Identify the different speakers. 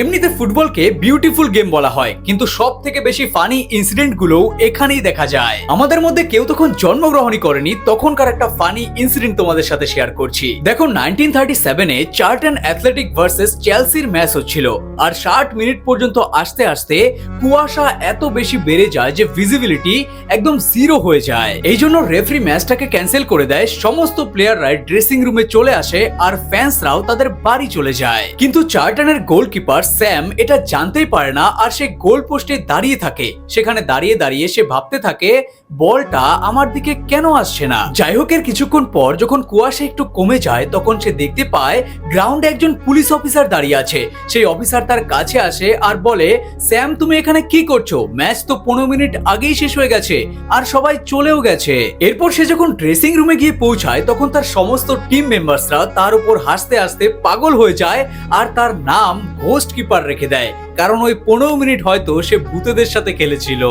Speaker 1: এমনিতে ফুটবলকে beautiful game বলা হয়, কিন্তু সব থেকে বেশি ফানি ইনসিডেন্টগুলো এখানেই দেখা যায়। আমাদের মধ্যে কেউ তখন জন্মগ্রহণই করেনি, তখনকার একটা ফানি ইনসিডেন্ট তোমাদের সাথে শেয়ার করছি। দেখো নাইনটিন থার্টি সেভেনে চার্টন অ্যাথলেটিক ভার্সেস চেলসির ম্যাচ হচ্ছিল, আর ষাট মিনিট পর্যন্ত আসতে আসতে কুয়াশা এত বেশি বেড়ে যায় যে ভিজিবিলিটি একদম জিরো হয়ে যায়। এই জন্য রেফারি ম্যাচটাকে ক্যান্সেল করে দেয়, সমস্ত প্লেয়াররাই ড্রেসিং রুমে চলে আসে, আর ফ্যান্সরাও তাদের বাড়ি চলে যায়। কিন্তু চার্টনের গোলকিপার স্যাম এটা জানতেই পারে না আর সে গোল পোস্টে দাঁড়িয়ে থাকে। সেখানে দাঁড়িয়ে দাঁড়িয়ে সে ভাবতে থাকে, বলটা আমার দিকে কেন আসছে না? যাই হোক, এর কিছুক্ষণ পর যখন কুয়াশা একটু কমে যায়, তখন সে দেখতে পায়, গ্রাউন্ডে একজন পুলিশ অফিসার দাঁড়িয়ে আছে। সেই অফিসার তার কাছে আসে আর বলে, স্যাম, তুমি এখানে কি করছ? ম্যাচ তো পনেরো মিনিট আগেই শেষ হয়ে গেছে আর সবাই চলেও গেছে। এরপর সে যখন ড্রেসিং রুমে গিয়ে পৌঁছায়, তখন তার সমস্ত টিম মেম্বার্সরা তার উপর হাসতে হাসতে পাগল হয়ে যায় আর তার নাম ঘোস্ট কিপার রেখে দেয়। কারণ ওই পনেরো মিনিট হয়তো সে ভূতেদের সাথে খেলেছিল।